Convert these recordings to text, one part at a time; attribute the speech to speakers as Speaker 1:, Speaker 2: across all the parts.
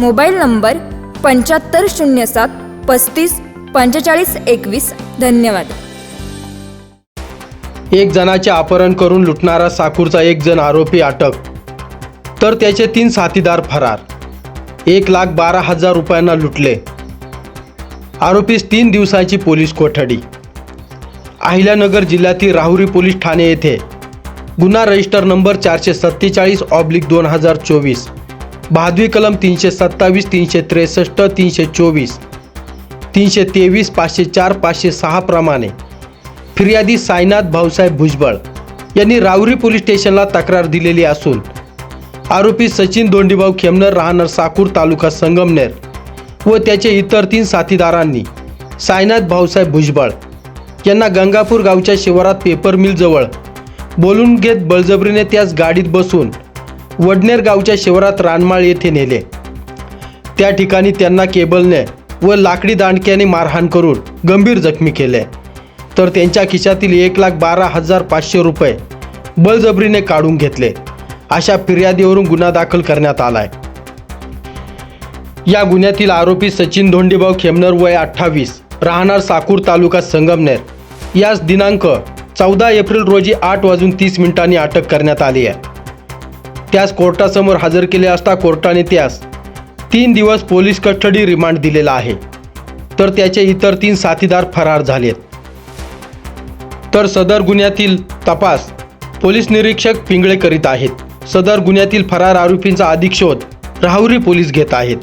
Speaker 1: mobile number पंच्याहत्तर शून्य सात पस्तीस पंचेचाळीस एकवीस. धन्यवाद.
Speaker 2: एक जणाचे अपहरण करून लुटणारा साकूरचा एक जण आरोपी अटक. तर त्याचे तीन साथीदार फरार. एक लाख बारा हजार रुपयांना लुटले. आरोपीस तीन दिवसाची पोलीस कोठडी. अहिल्यानगर जिल्ह्यातील राहुरी पोलीस ठाणे येथे. गुन्हा रजिस्टर नंबर चारशे सत्तेचाळीस ऑब्लिक दोन हजार चोवीस. भादवी कलम तीनशे सत्तावीस तीनशे त्रेसष्ट तीनशे चोवीस तीनशे तेवीस पाचशे चार पाचशे सहा प्रमाणे. फिर्यादी साईनाथ भाऊसाहेब भुजबळ यांनी रावरी पोलीस स्टेशनला तक्रार दिलेली असून आरोपी सचिन दोंडीभाऊ खेमनर राहणार साकूर तालुका संगमनेर व त्याचे इतर तीन साथीदारांनी साईनाथ भाऊसाहेब भुजबळ यांना गंगापूर गावच्या शिवारात पेपर मिलजवळ बोलून घेत बळजबरीने त्याच गाडीत बसून वडनेर गावच्या शिवारात रानमाळ येथे नेले. त्या ठिकाणी त्यांना केबलने व लाकडी दांडक्याने मारहाण करून गंभीर जखमी केले. तर त्यांच्या खिशातील एक लाख बारा हजार पाचशे रुपये बळजबरीने काढून घेतले. अशा फिर्यादीवरून गुन्हा दाखल करण्यात आलाय. या गुन्ह्यातील आरोपी सचिन धोंडीभाऊ खेमनर वय अठ्ठावीस राहणार साकूर तालुका संगमनेर. यास दिनांक चौदा एप्रिल रोजी आठ वाजून तीस मिनिटांनी अटक करण्यात आली आहे. त्यास कोर्टासमोर हजर केले असता कोर्टाने त्यास तीन दिवस पोलीस कस्टडी रिमांड दिलेला आहे. तर त्याचे इतर तीन साथीदार फरार झालेत. तर सदर गुन्ह्यातील तपास पोलीस निरीक्षक पिंगळे करीत आहेत. सदर गुन्ह्यातील फरार आरोपींचा अधिक शोध राहुरी पोलीस घेत आहेत.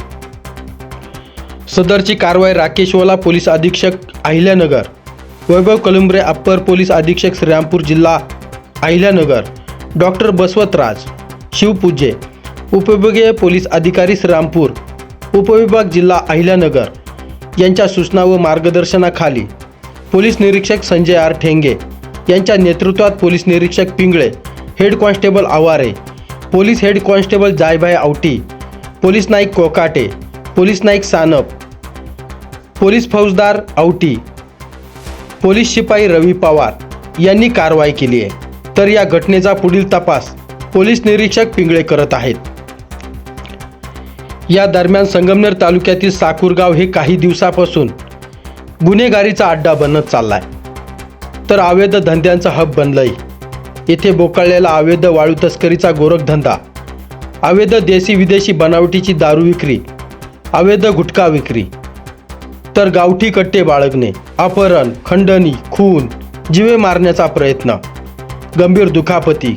Speaker 2: सदरची कारवाई राकेशवाला पोलीस अधीक्षक अहिल्यानगर वैभव कलुंबरे अप्पर पोलीस अधीक्षक श्रीरामपूर जिल्हा अहिल्यानगर डॉक्टर बसवतराज शिवपूजे उपविभागीय पोलीस अधिकारी श्रीरामपूर उपविभाग जिल्हा अहिल्यानगर यांच्या सूचना व मार्गदर्शनाखाली पोलीस निरीक्षक संजय आर ठेंगे यांच्या नेतृत्वात पोलीस निरीक्षक Pingale head constable Aware police head constable Jaybhai Awati police Naik Kokate police Naik Sanap police फौजदार आवटी पोलीस शिपाई रवी पवार यांनी कारवाई केली आहे. तर या घटनेचा पुढील तपास पोलीस निरीक्षक पिंगळे करत आहेत. या दरम्यान संगमनेर तालुक्यातील साकूरगाव हे काही दिवसापासून गुन्हेगारीचा अड्डा बनत चाललाय. तर अवैध धंद्यांचा हब बनलंय. येथे बोकाळलेला अवैध वाळू तस्करीचा गोरखधंदा अवैध देशी विदेशी बनावटीची दारू विक्री अवैध गुटखा विक्री तर गावठी कट्टे बाळगणे अपहरण खंडणी खून जिवे मारण्याचा प्रयत्न गंभीर दुखापती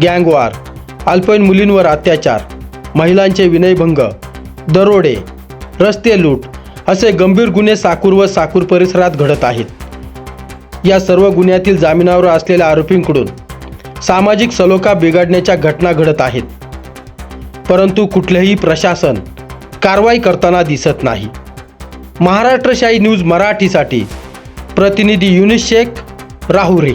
Speaker 2: गँगवार अल्पवयीन मुलींवर अत्याचार महिलांचे विनयभंग दरोडे रस्ते लूट असे गंभीर गुन्हे साकूर व साकूर परिसरात घडत आहेत. या सर्व गुन्ह्यातील जामिनावर असलेल्या आरोपींकडून सामाजिक सलोखा बिघडण्याच्या घटना घडत आहेत. परंतु कुठलेही प्रशासन कारवाई करताना दिसत नाही. महाराष्ट्रशाही न्यूज मराठीसाठी प्रतिनिधी युनिस शेख राहुरी.